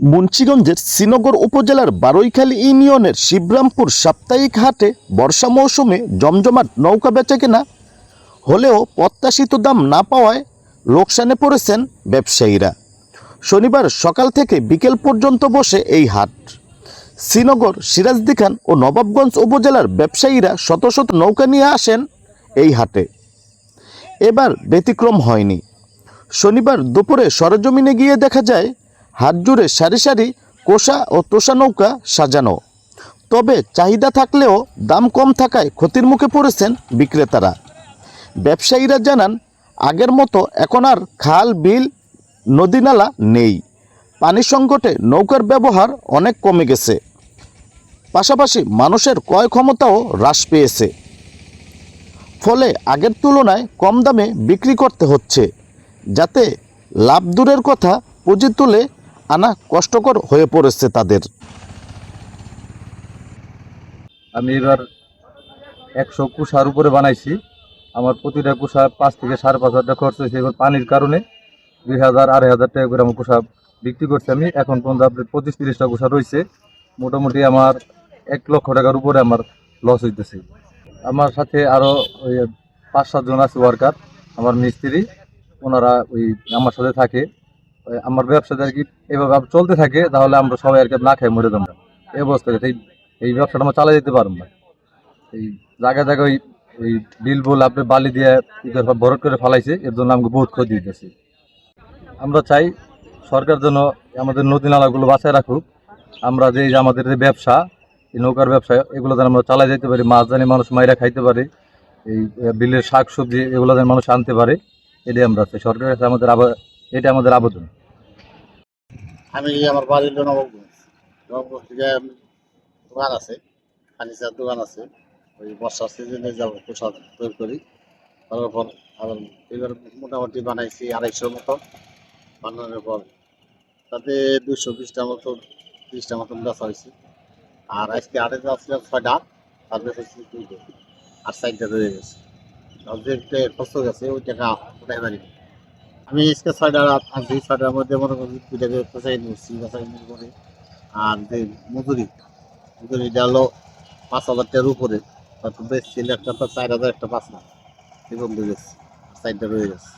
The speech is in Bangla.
মুন্সিগঞ্জের শ্রীনগর উপজেলার বারৈখালী ইউনিয়নের শিবরামপুর সাপ্তাহিক হাটে বর্ষা মৌসুমে জমজমাট নৌকা বেচাকেনা হলেও প্রত্যাশিত দাম না পাওয়ায় লোকসানে পড়েছেন ব্যবসায়ীরা। শনিবার সকাল থেকে বিকেল পর্যন্ত বসে এই হাট। শ্রীনগর, সিরাজদিখান ও নবাবগঞ্জ উপজেলার ব্যবসায়ীরা শত শত নৌকা নিয়ে আসেন এই হাটে। এবার ব্যতিক্রম হয়নি। শনিবার দুপুরে সরজমিনে গিয়ে দেখা যায় হাট জুড়ে সারি সারি কোষা ও তোষা নৌকা সাজানো। তবে চাহিদা থাকলেও দাম কম থাকায় ক্ষতির মুখে পড়েছেন বিক্রেতারা। ব্যবসায়ীরা জানান, আগের মতো এখন আর খাল, বিল নদীনালা নেই। পানি সংকটে নৌকার ব্যবহার অনেক কমে গেছে। পাশাপাশি মানুষের ক্রয় ক্ষমতাও হ্রাস পেয়েছে। ফলে আগের তুলনায় কম দামে বিক্রি করতে হচ্ছে, যাতে লাভ দূরের কথা পুঁজি তুলে আনা কষ্টকর হয়ে পড়েছে তাদের। আমি এবার একশো কুষার উপরে বানাইছি। আমার প্রতিটা কুষা পাঁচ থেকে সাড়ে পাঁচ হাজার টাকা খরচ হয়েছে। এবার পানির কারণে দুই হাজার আড়াই হাজার টাকা করে আমার কুষা বিক্রি করছি আমি। এখন পর্যন্ত আপনার পঁচিশ তিরিশটা কুষা রয়েছে। মোটামুটি আমার এক লক্ষ টাকার উপরে আমার লস হইতেছে। আমার সাথে আরও ওই পাঁচ সাতজন আছে ওয়ার্কার আমার মিস্ত্রি, ওনারা ওই আমার সাথে থাকে। আমার ব্যবসাটা আর কি এভাবে চলতে থাকে, তাহলে আমরা সবাই আর কি না খাই মরে যাব। এই অবস্থা এই এই ব্যবসাটা আমরা চালাই যেতে পারব না। এই জায়গায় জায়গায় ওই ওই বিল বুল আপনি বালি দিয়ে ভরট করে ফেলাইছে, এর জন্য আমাকে বহুত ক্ষতি দিতেছে আমরা চাই সরকার যেন আমাদের নদী নালাগুলো বাঁচায় রাখুক। আমরা যে আমাদের যে ব্যবসা, এই নৌকার ব্যবসা, এগুলো যেন আমরা চালাই যেতে পারি, মাছ জানি মানুষ মাইরা খাইতে পারে, এই বিলের শাক সবজি এগুলো যেন মানুষ আনতে পারে, এটাই আমরা চাই। সরকারের কাছে আমাদের আবার এটা আমাদের আবেদন। আমি আমার বাড়ির নবগঞ্জ নবগঞ্জ থেকে দোকান আছে, ফার্নিচার দোকান আছে। ওই বর্ষার সিজনে যাব পোশাক তৈরি করি করার পর আবার এবার মোটামুটি বানাইছি আড়াইশোর মতো বানানোর পর। তাতে দুশো বিশটা মতো, তিরিশটা মতন বেচা হয়েছে। আর আজকে আড়াই আসছিলাম ছয়টা আর বেচেছি দুইটা। আর সাইডটা রয়ে গেছে। যে খরচ গেছে ওই টাকা ওটাই পারিনি। আমি আজকে ছয়টা আনছি ছয়টার মধ্যে মনে করি দুইটাকে পেঁচাই নিচ্ছি পেঁচাই নিয়ে করে। আর যে মজুরি মজুরিটা হলো পাঁচ হাজার টাকার উপরে। তারপর বেশ ছিল একটা তো চার হাজার একটা পাঁচ না এরকম দিয়ে গেছে সাইডটা রয়ে গেছে।